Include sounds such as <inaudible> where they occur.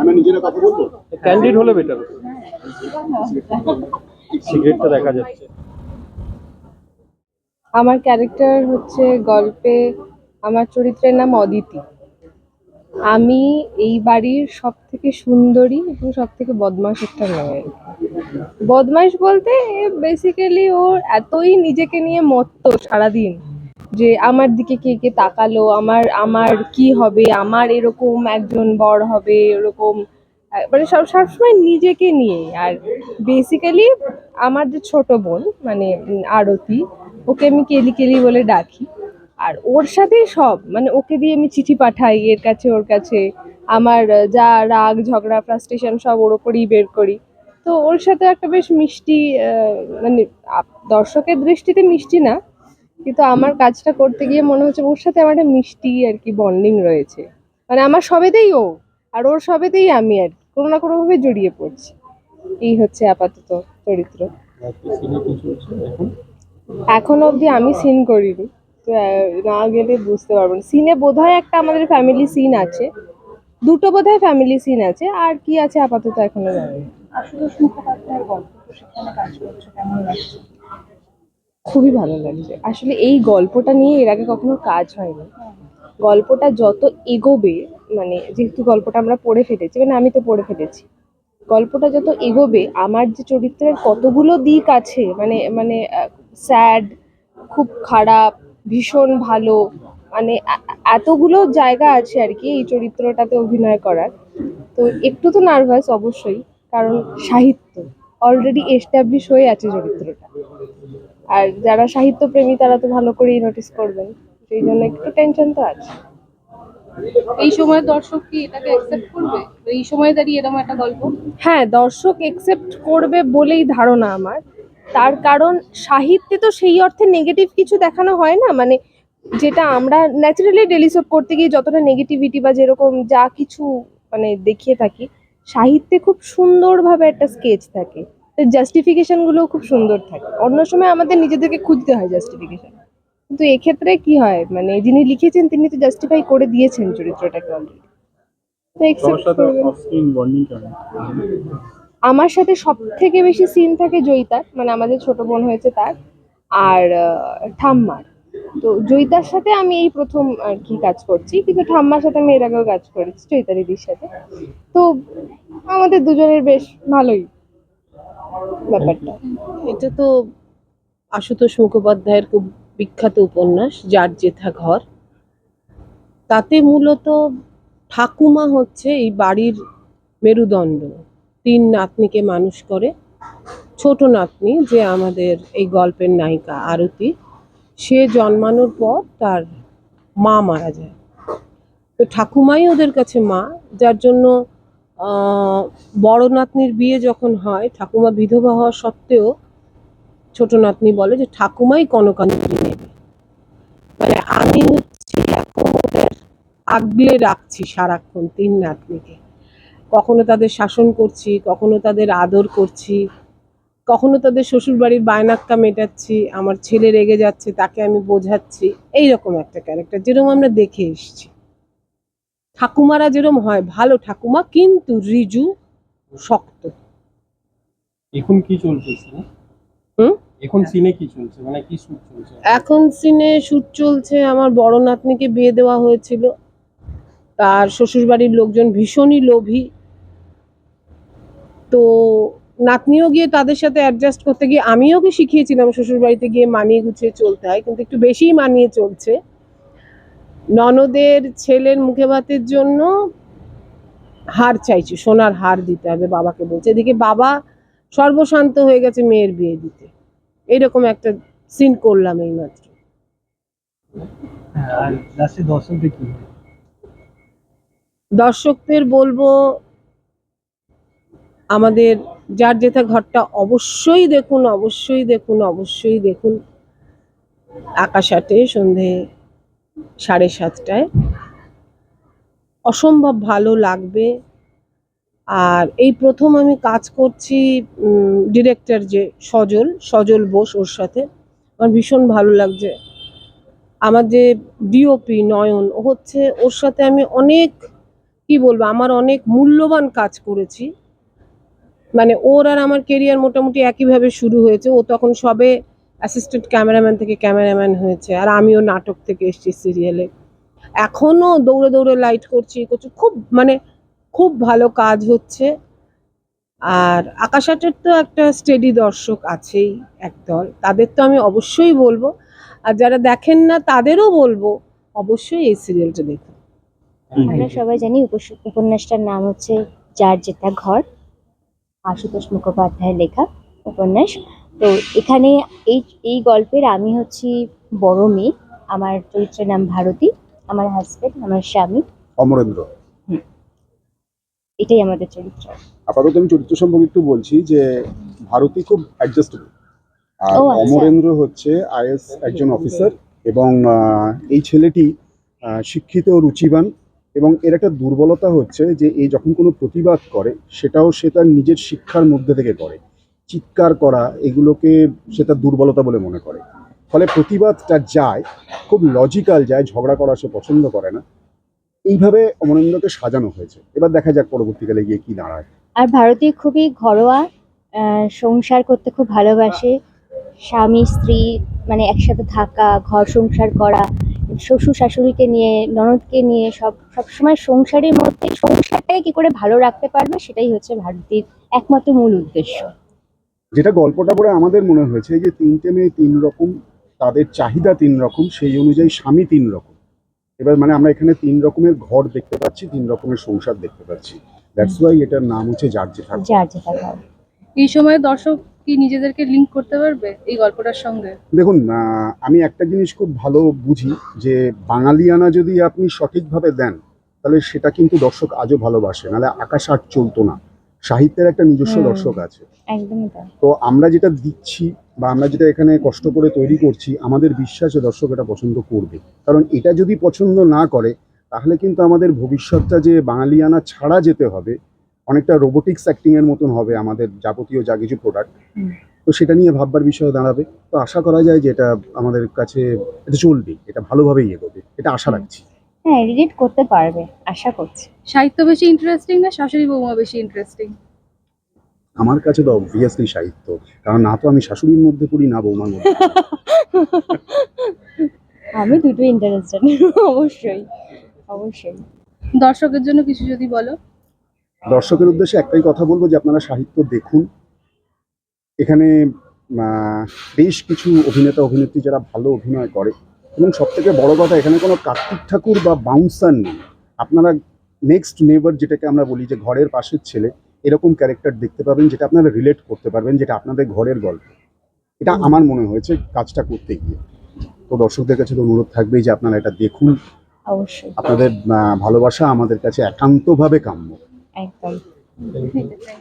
আমরা নিজেরা কথা বলব? ক্যান্ডিড হলে বেটার সিগারেটটা দেখা যাচ্ছে। আমার ক্যারেক্টার হচ্ছে গল্পে আমার চরিত্রের নাম অদিতি। আমি এই বাড়ির সব থেকে সুন্দরী এবং সব থেকে বদমাস একটা মেয়ে। বদমাইশ বলতে বেসিক্যালি ওর এতই নিজেকে নিয়ে মত্ত সারাদিন। যে আমার দিকে কে কে তাকালো, আমার আমার কি হবে, আমার এরকম একজন বর হবে, এরকম মানে সব, সবসময় নিজেকে নিয়ে আর বেসিক্যালি আমার যে ছোট বোন মানে আরতি, ওকে আমি কেলি কেলি বলে ডাকি। আর ওর সাথেই সব মানে ওকে দিয়ে আমি চিঠি পাঠাই, এর কাছে, ওর কাছে। আমার যা রাগ, ঝগড়া ফ্রাস্ট্রেশন সব ওর ওপরই বের করি। তো ওর সাথে একটা বেশ মিষ্টি মানে দর্শকের দৃষ্টিতে মিষ্টি না কিন্তু আমার কাজটা করতে গিয়ে মনে হচ্ছে ওর সাথে আমার একটা মিষ্টি আর কি বন্ডিং রয়েছে। মানে আমার সবেতেই ও আর ওর সবেতেই আমি আর কি কোনো না কোনোভাবে জড়িয়ে পড়ছি। এই হচ্ছে আপাতত চরিত্র। এখন? এখন অবধি আমি সিন করিনি। তো না গেলে বুঝতে পারব না। সিনে বোধহয় একটা আমাদের ফ্যামিলি সিন আছে। দুটো বোধহয় ফ্যামিলি সিন আছে। আর কি আছে আপাতত এখনও জানি। আশুতোষ মুখোপাধ্যায়ের গল্প সেখানে কাজ করছ কেমন লাগছে? খুবই ভালো লাগছে। আসলে এই গল্পটা নিয়ে এর আগে কখনো কাজ হয়নি। গল্পটা যত এগোবে মানে যেহেতু গল্পটা আমরা পড়ে ফেলেছি মানে আমি তো পড়ে ফেলেছি। গল্পটা যত এগোবে, আমার যে চরিত্রের কতগুলো দিক আছে মানে মানে স্যাড, খুব খারাপ, ভীষণ ভালো মানে এতগুলো জায়গা আছে আর কি এই চরিত্রটাতে অভিনয় করার। তো একটু তো নার্ভাস অবশ্যই, কারণ সাহিত্য অলরেডি এস্টাবলিশ হয়ে আছে চরিত্রটা। আর যারা সাহিত্য প্রেমী তারা তো ভালো করেই নোটিস করবেন। সেই জন্য একটু টেনশন তো আছে। এই সময় দর্শক কি এটাকে অ্যাকসেপ্ট করবে? এই সময় দাঁড়িয়ে এরকম একটা গল্প? হ্যাঁ দর্শক একসেপ্ট করবে বলেই ধারণা আমার। তার কারণ সাহিত্যে তো সেই অর্থে নেগেটিভ কিছু দেখানো হয় না। মানে যেটা আমরা ন্যাচারালি ডেলিসোপ করতে গিয়ে যতটা নেগেটিভিটি বা যেরকম যা কিছু মানে দেখিয়ে থাকি সাহিত্যে খুব সুন্দরভাবে একটা স্কেচ থাকে। জাস্টিফিকেশন গুলোও খুব সুন্দর থাকে। অন্য সময় আমাদের নিজেদেরকে খুঁজতে হয় জাস্টিফিকেশন কিন্তু এক্ষেত্রে কি হয়? মানে যিনি লিখেছেন তিনি তো জাস্টিফাই করে দিয়েছেন চরিত্রটাকে অলরেডি তো আমার সাথে সব থেকে বেশি সিন থাকে জয়িতার মানে আমাদের ছোট বোন হয়েছে তার আর ঠাম্মার। তো জয়িতার সাথে আমি এই প্রথম আর কি কাজ করছি কিন্তু ঠাম্মার সাথে আমি এর আগেও কাজ করেছি জয়িতা দিদির সাথে। তো আমাদের দুজনের বেশ ভালোই ব্যাপারটা। এটা তো আশুতোষ মুখোপাধ্যায়ের খুব বিখ্যাত উপন্যাস, যার জেঠা ঘর। তাতে মূলত ঠাকুমা হচ্ছে এই বাড়ির মেরুদণ্ড। তিন নাতনিকে মানুষ করে। ছোট নাতনি যে আমাদের এই গল্পের নায়িকা আরতি, সে জন্মানোর পর তার মা মারা যায়। তো ঠাকুমাই ওদের কাছে মা, যার জন্য বড় নাতনির বিয়ে যখন হয়, ঠাকুমা বিধবা হওয়া সত্ত্বেও ছোট নাতনি বলে যে ঠাকুমাই কনকাঞ্জলি নেবে। মানে আমি হচ্ছি আগলে রাখছি সারাক্ষণ তিন নাতনিকে। কখনো তাদের শাসন করছি, কখনো তাদের আদর করছি, কখনো তাদের শ্বশুর বাড়ির বায়নাক্কা মেটাচ্ছি, আমার ছেলে রেগে যাচ্ছে, তাকে আমি বোঝাচ্ছি, এইরকম একটা ক্যারেক্টার যেরকম আমরা দেখে এসেছি। ঠাকুমারা যেরকম হয় ভালো ঠাকুমা কিন্তু রিজু শক্ত। এখন কি সিনে হুম? এখন সিনে কি চলছে? মানে কি শুট চলছে? এখন সিনে শুট চলছে আমার বড় নাতনিকে বিয়ে দেওয়া হয়েছিল। তার শ্বশুরবাড়ির লোকজন ভীষণই লোভী। তো নাতনিও গিয়ে তাদের সাথে অ্যাডজাস্ট করতে গিয়ে আমিও ওকে শিখিয়েছিলাম শ্বশুরবাড়িতে গিয়ে মানিয়ে গুছিয়ে চলতে হয় কিন্তু একটু বেশিই মানিয়ে চলছে। ননদের ছেলের মুখে ভাতের জন্য হার চাইছে সোনার হার দিতে হবে বাবাকে বলছে। এদিকে বাবা সর্বশান্ত হয়ে গেছে মেয়ের বিয়ে দিতে। এরকম একটা সিন করলাম এই মাত্র দর্শকদের বলবে? দর্শকদের বলব আমাদের যার যেথা ঘরটা অবশ্যই দেখুন অবশ্যই দেখুন অবশ্যই দেখুন। আকাশ আটে সন্ধে সাড়ে সাতটায়। অসম্ভব ভালো লাগবে। আর এই প্রথম আমি কাজ করছি ডিরেক্টর যে সজল সজল বোস ওর সাথে। আমার ভীষণ ভালো লাগছে। আমার যে ডিওপি নয়ন, ও হচ্ছে ওর সাথে আমি অনেক, কি বলব, আমার অনেক মূল্যবান কাজ করেছি। মানে ওর আর আমার কেরিয়ার মোটামুটি একইভাবে শুরু হয়েছে। ও তখন সবে অ্যাসিস্ট্যান্ট ক্যামেরাম্যান থেকে ক্যামেরাম্যান হয়েছে আর আমিও নাটক থেকে এসেছি সিরিয়ালে এখনও দৌড়ে দৌড়ে লাইট করছি করছি খুব মানে খুব ভালো কাজ হচ্ছে। আর আকাশাটের তো একটা স্টেডি দর্শক আছেই একদল তাদের তো আমি অবশ্যই বলব। আর যারা দেখেন না তাদেরও বলব অবশ্যই এই সিরিয়ালটা দেখুন। আমরা সবাই জানি উপস- উপন্যাসটার নাম হচ্ছে যার যেটা ঘর আশুতোষ মুখোপাধ্যায়ের লেখা উপন্যাস। তো এখানে এই এই গল্পের আমি হচ্ছি বড় মেয়ে। আমার চরিত্রের নাম ভারতী আমার হাজবেন্ড আমার স্বামী। অমরেন্দ্র। এটাই আমাদের চরিত্র। আপাতত আমি চরিত্র সম্পর্কে একটু বলছি যে ভারতী খুব অ্যাডজাস্টেবল আর আচ্ছা। অমরেন্দ্র হচ্ছে আইএস একজন অফিসার এবং এই ছেলেটি শিক্ষিত রুচিবান এবং এর একটা দুর্বলতা হচ্ছে যে এই যখন কোনো প্রতিবাদ করে সেটাও সে তার নিজের শিক্ষার মধ্যে থেকে করে। চিৎকার করা এগুলোকে সে তার দুর্বলতা বলে মনে করে। ফলে প্রতিবাদটা যায়, খুব লজিক্যাল যায়, ঝগড়া করা সে পছন্দ করে না। এইভাবে অমরেন্দ্রকে সাজানো হয়েছে। এবার দেখা যাক পরবর্তীকালে গিয়ে কি দাঁড়ায়। আর ভারতীয় খুবই ঘরোয়া সংসার করতে খুব ভালোবাসে। স্বামী, স্ত্রী মানে একসাথে থাকা, ঘর সংসার করা, শ্বশুর শাশুড়িকে নিয়ে, ননদকে নিয়ে সব সবসময় সংসারের মধ্যে সংসারটাকে কি করে ভালো রাখতে পারবে সেটাই হচ্ছে ভারতীর একমাত্র মূল উদ্দেশ্য। যেটা গল্পটা পড়ে আমাদের মনে হয়েছে যে তিনটে মেয়ে তিন রকম তাদের চাহিদা তিন রকম সেই অনুযায়ী স্বামী তিন রকম। এবার মানে আমরা এখানে তিন রকমের ঘর দেখতে পাচ্ছি তিন রকমের সংসার দেখতে পাচ্ছি। দ্যাটস ওয়াই এটার নাম হচ্ছে যার এই সময় দর্শক কি নিজেদেরকে লিংক করতে পারবে এই গল্পটার সঙ্গে? দেখুন আমি একটা জিনিস খুব ভালো বুঝি যে বাঙালিয়ানা যদি আপনি সঠিকভাবে দেন তাহলে সেটা কিন্তু দর্শক আজও ভালোবাসে নাহলে আকাশ আর চলতো না। সাহিত্যের একটা নিজস্ব দর্শক আছে। একদমই তাই। তো আমরা যেটা দিচ্ছি বা আমরা যেটা এখানে কষ্ট করে তৈরি করছি আমাদের বিশ্বাসে দর্শক এটা পছন্দ করবে। কারণ এটা যদি পছন্দ না করে তাহলে কিন্তু আমাদের ভবিষ্যৎটা যে বাঙালিয়ানা ছাড়া যেতে হবে অনেকটা রোবোটিক্স অ্যাক্টিং এর মতন হবে আমাদের যাবতীয় যা কিছু প্রোডাক্ট তো সেটা নিয়ে ভাববার বিষয় দাঁড়াবে। তো আশা করা যায় যে এটা আমাদের কাছে এটা চলবে এটা ভালোভাবেই এগোবে এটা আশা রাখছি। হ্যাঁ রিলেট করতে পারবে আশা করছি। সাহিত্য বেশি ইন্টারেস্টিং না শাশুড়ি বৌমা বেশি ইন্টারেস্টিং আমার কাছে তো অবভিয়াসলি সাহিত্য কারণ না তো আমি শাশুড়ির মধ্যে পড়ি না বৌমার মধ্যে <laughs> আমি দুটো ইন্টারেস্টেড অবশ্যই অবশ্যই। দর্শকের জন্য কিছু যদি বলো? দর্শকের উদ্দেশ্যে একটাই কথা বলব যে আপনারা সাহিত্য দেখুন। এখানে বেশ কিছু অভিনেতা অভিনেত্রী যারা ভালো অভিনয় করে এবং সব থেকে বড় কথা এখানে কোনো কার্তিক ঠাকুর বা বাউন্সার নেই। আপনারা নেক্সট নেবার যেটাকে আমরা বলি যে ঘরের পাশের ছেলে এরকম ক্যারেক্টার দেখতে পাবেন যেটা আপনারা রিলেট করতে পারবেন যেটা আপনাদের ঘরের গল্প। এটা আমার মনে হয়েছে কাজটা করতে গিয়ে। তো দর্শকদের কাছে তো অনুরোধ থাকবেই যে আপনারা এটা দেখুন। অবশ্যই। আপনাদের ভালোবাসা আমাদের কাছে একান্তভাবে কাম্য। একদম। ঠিক আছে